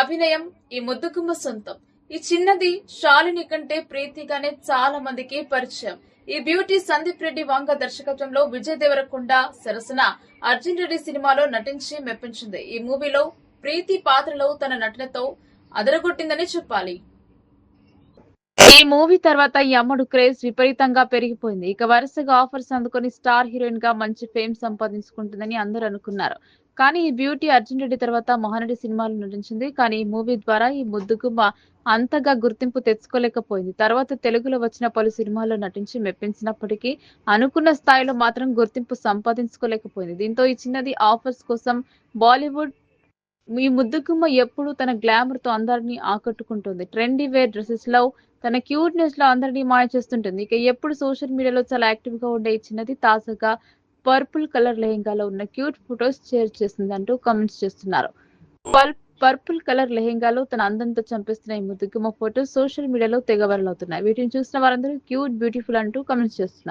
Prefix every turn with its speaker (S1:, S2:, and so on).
S1: అభినయం ఈ ముద్దుగుమ్మ సొంతం. ఈ చిన్నది శాలిని కంటే ప్రీతిగానే చాలా మందికి పరిచయం. ఈ బ్యూటీ సందీప్ రెడ్డి వాంగ దర్శకత్వంలో విజయ్ దేవరకొండ సరసన అర్జున్ రెడ్డి సినిమాలో నటించి మెప్పించింది. ఈ మూవీలో ప్రీతి పాత్రలో తన నటనతో అదరగొట్టిందని చెప్పాలి. ఈ మూవీ తర్వాత ఈ అమ్మడు క్రేజ్ విపరీతంగా పెరిగిపోయింది. ఇక వరుసగా ఆఫర్స్ అందుకొని స్టార్ హీరోయిన్గా మంచి ఫేమ్ సంపాదించుకుంటుందని అందరూ అనుకున్నారు. కానీ ఈ బ్యూటీ అర్జున్ రెడ్డి తర్వాత మహానటి సినిమాలు నటించింది. కానీ ఈ మూవీ ద్వారా ఈ ముద్దుగుమ్మ అంతగా గుర్తింపు తెచ్చుకోలేకపోయింది. తర్వాత తెలుగులో వచ్చిన పలు సినిమాల్లో నటించి మెప్పించినప్పటికీ అనుకున్న స్థాయిలో మాత్రం గుర్తింపు సంపాదించుకోలేకపోయింది. దీంతో ఈ చిన్నది ఆఫర్స్ కోసం బాలీవుడ్ ఈ ముద్దుగుమ్మ ఎప్పుడు తన గ్లామర్తో అందరినీ ఆకట్టుకుంటుంది. ట్రెండీ వేర్ డ్రెస్సెస్లో తన క్యూట్నెస్లో అందరినీ మాయ చేస్తుంటుంది. ఇక ఎప్పుడు సోషల్ మీడియాలో చాలా యాక్టివ్గా ఉండే చిన్నది తాజాగా పర్పుల్ కలర్ లెహెంగాలో ఉన్న క్యూట్ ఫొటోస్ షేర్ చేసింది అంటూ కామెంట్స్ చేస్తున్నారు. పర్పుల్ కలర్ లెహెంగాలో తన అందంతో చంపిస్తున్న ఈ ముద్దుగుమ్మ ఫొటోస్ సోషల్ మీడియాలో తెగవరలవుతున్నాయి అవుతున్నాయి. వీటిని చూసిన వారందరూ క్యూట్ బ్యూటిఫుల్ అంటూ కామెంట్స్ చేస్తున్నారు.